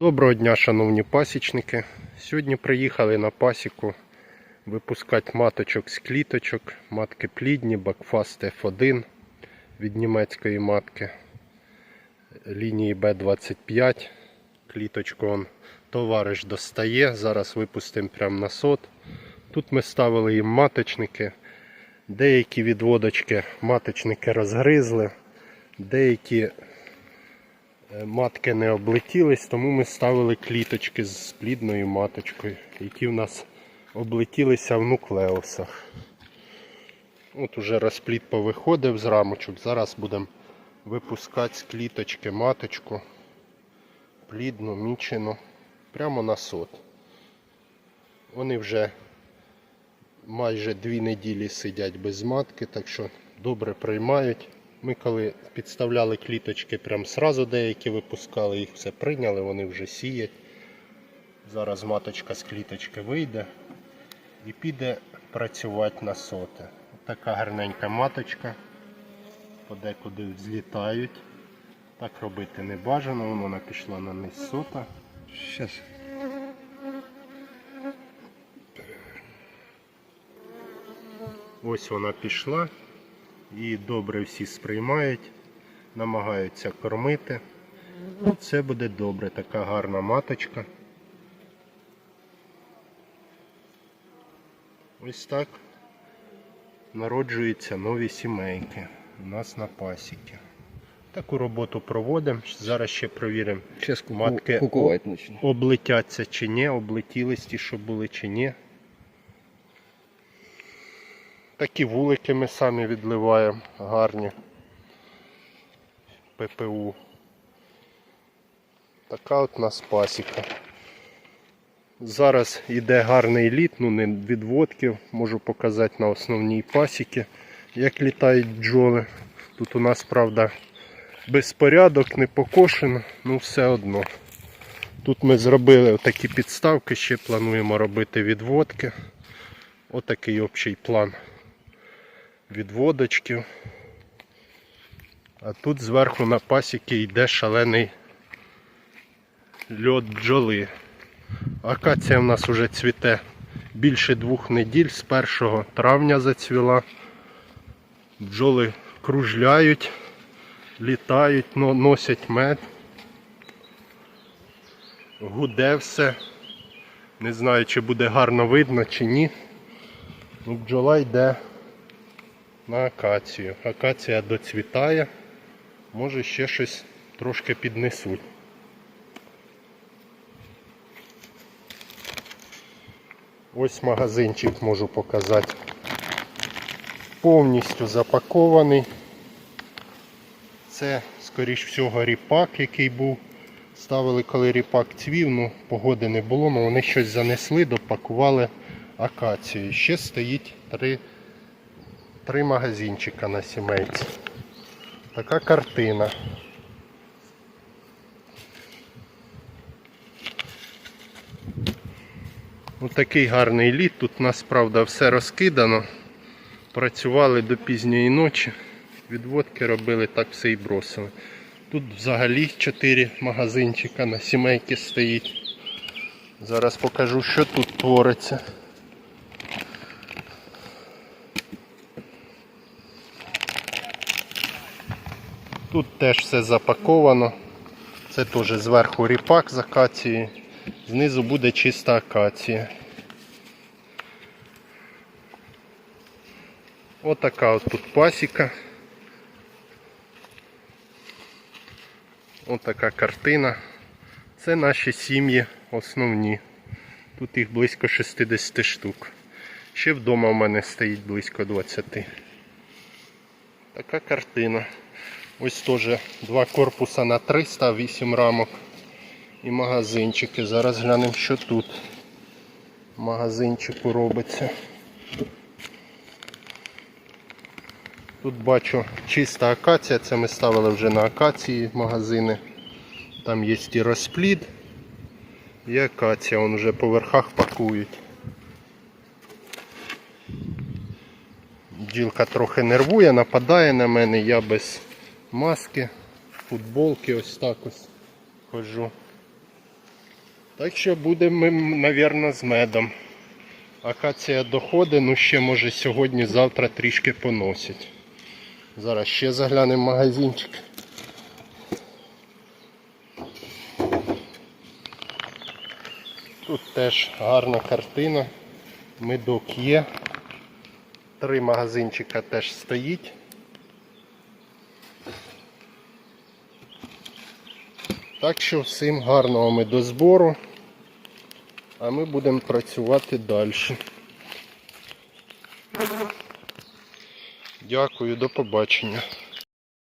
Доброго дня, шановні пасічники. Сьогодні приїхали на пасіку випускати маточок з кліточок, матки плідні, Бакфаст F1 від німецької матки лінії B25. Кліточку он товариш достає. Зараз випустимо прямо на сот. Тут ми ставили їм маточники. Деякі відводочки маточники розгризли, деякі Матки не облетілись, тому ми ставили кліточки з плідною маточкою, які в нас облетілися в нуклеусах. От уже розплід повиходив з рамочок. Зараз будемо випускати з кліточки маточку, плідну, мічену, прямо на сот. Вони вже майже дві неділі сидять без матки, так що добре приймають. Ми коли підставляли кліточки, прям сразу деякі випускали, їх все прийняли, вони вже сіять. Зараз маточка з кліточки вийде і піде працювати на соти. Така гарненька маточка. Подекуди злітають. Так робити не бажано, вона пішла на низ сота. Сейчас. Ось вона пішла. Її добре всі сприймають, намагаються кормити. Ну, Це буде добре, така гарна маточка. Ось так народжуються нові сімейки у нас на пасіки. Таку роботу проводимо. Зараз ще провіримо, Матки. облетяться чи ні, облетілись ті, що були чи ні. Такі вулики ми самі відливаємо, гарні. ППУ. Така от у нас пасіка. Зараз йде гарний літ, ну не відводків, можу показати на основній пасіки, як літають бджоли. Тут у нас, правда, безпорядок, не покошено, ну все одно. Тут ми зробили такі підставки, ще плануємо робити відводки. Отакий общий план відводочків. А тут зверху на пасіки йде шалений льот бджоли. Акація в нас вже цвіте більше двох неділь, з 1 травня зацвіла. Бджоли кружляють, літають, носять мед. Гуде все. Не знаю, чи буде гарно видно, чи ні. Ну, бджола йде на акацію. Акація доцвітає. Може ще щось трошки піднесуть. Ось магазинчик можу показати. Повністю запакований. Це, скоріш всього, ріпак, який був. Ставили, коли ріпак цвів, ну погоди не було, але вони щось занесли, допакували акацію. Ще стоїть три, три магазинчика на сімейці. Така картина. Ось такий гарний літ. Тут у нас, правда, все розкидано. Працювали до пізньої ночі. Відводки робили, так все і бросили. Тут взагалі 4 магазинчика на сімейки стоїть. Зараз покажу, що тут твориться. Тут теж все запаковано. Це теж зверху ріпак з акації, знизу буде чиста акація. Отака от тут пасіка. Отака картина. Це наші сім'ї основні. Тут їх близько 60 штук. Ще вдома в мене стоїть близько 20. Така картина. Ось теж два корпуса на 300, 8 рамок і магазинчики. Зараз глянемо, що тут магазинчику робиться. Тут бачу чиста акація, це ми ставили вже на акації магазини. Там є і розплід, і акація, вон вже по верхах пакують. Бджілка трохи нервує, нападає на мене, я без маски, футболки ось так ось ходжу. Так що будемо, мабуть, з медом. Акація доходить, ну ще може сьогодні-завтра трішки поносить. Зараз ще заглянемо в магазинчик. Тут теж гарна картина. Медок є. Три магазинчика теж стоїть. Так що всім гарного медозбору. А ми будемо працювати далі. Дякую, до побачення.